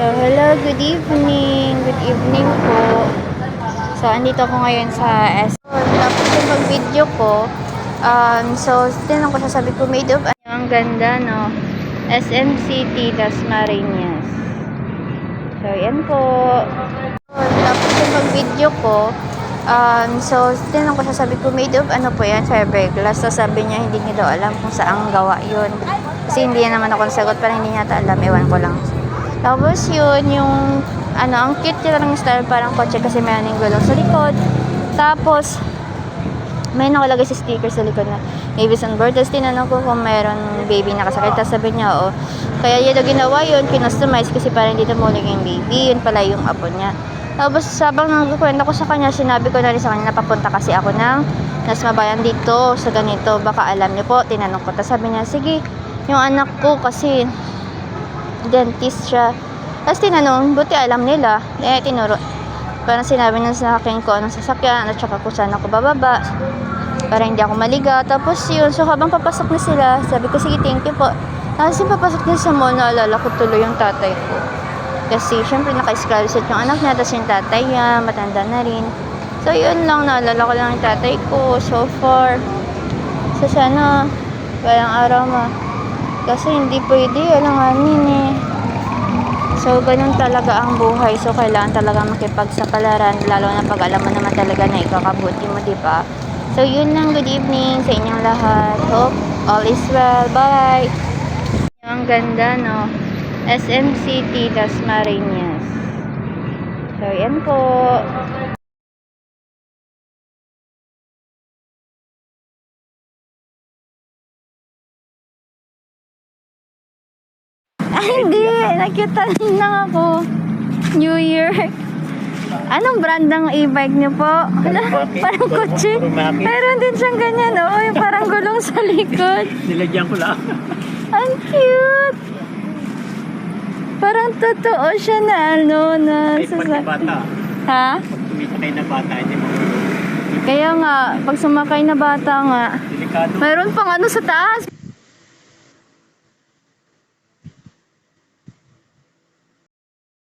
So, hello, good evening. Good evening po. So, andito ako ngayon sa S. Tapos yung pag-video ko, um, so, tinanong ko siya, sabi ko, made of, ang ganda, no? SM City, Las Marinas. So, yan po. Tapos yung pag-video ko, um, so, tinanong ko siya, sabi ko, made of, ano po yan, fiberglass. So, sabi niya, hindi niya daw alam kung saan gawa yun. Kasi hindi naman ako nasagot, parang hindi niya ata alam, ewan ko lang. Tapos yun, yung, ano, ang cute niya lang yung style, parang kotse kasi may yung gulong sa likod. Tapos, may nakalagay sa sticker sa likod na Mavis on board. Tapos tinanong ko kung mayroon baby nakasakit. Tapos sabi niya, oo. Kaya yun na ginawa yun, kinustomize kasi parang hindi tumunog yung baby. Yun pala yung apo niya. Tapos sabang nagkukwento ko sa kanya, sinabi ko na rin sa kanya, napapunta kasi ako ng nas mabayan dito sa ganito. Baka alam niyo po, tinanong ko. Tapos sabi niya, sige, yung anak ko kasi dentist siya. Tapos tinanong, buti alam nila. Eh, tinuro. Parang sinabi niya sa akin ko anong sasakyan at saka kung saan ako bababa. Para hindi ako maliga. Tapos yun, so habang papasok na sila, sabi ko, sige, thank you po. Tapos yung papasok niya sa mall, naalala ko tuloy yung tatay ko. Kasi syempre naka-scholarship yung anak niya, tapos yung tatay niya, matanda na rin. So yun lang, naalala ko lang yung tatay ko so far. So sana, walang araw ma. Kasi hindi pwede, walang anin eh. So, ganun talaga ang buhay. So, kailangan talaga makipagsapalaran, lalo na pag alam mo naman talaga na ikakabuti mo, di ba? So, yun lang. Good evening sa inyong lahat. Hope all is well. Bye! Ang ganda, no? SM City, Las Marinas. So, yan po. Ay, hindi. Nakita lang ako. New Year. Anong brand ng e-bike niyo po? Parang kotse. Meron din siyang ganyan, oh. Yung parang gulong sa likod. Nilagyan ko lang. Ang cute. Parang totoo siya na ano, na Ay, pag bata, Ha? pag tumisakay na bata, hindi mo Kaya nga, pag sumakay na bata nga, delikado. mayroon pang ano sa taas.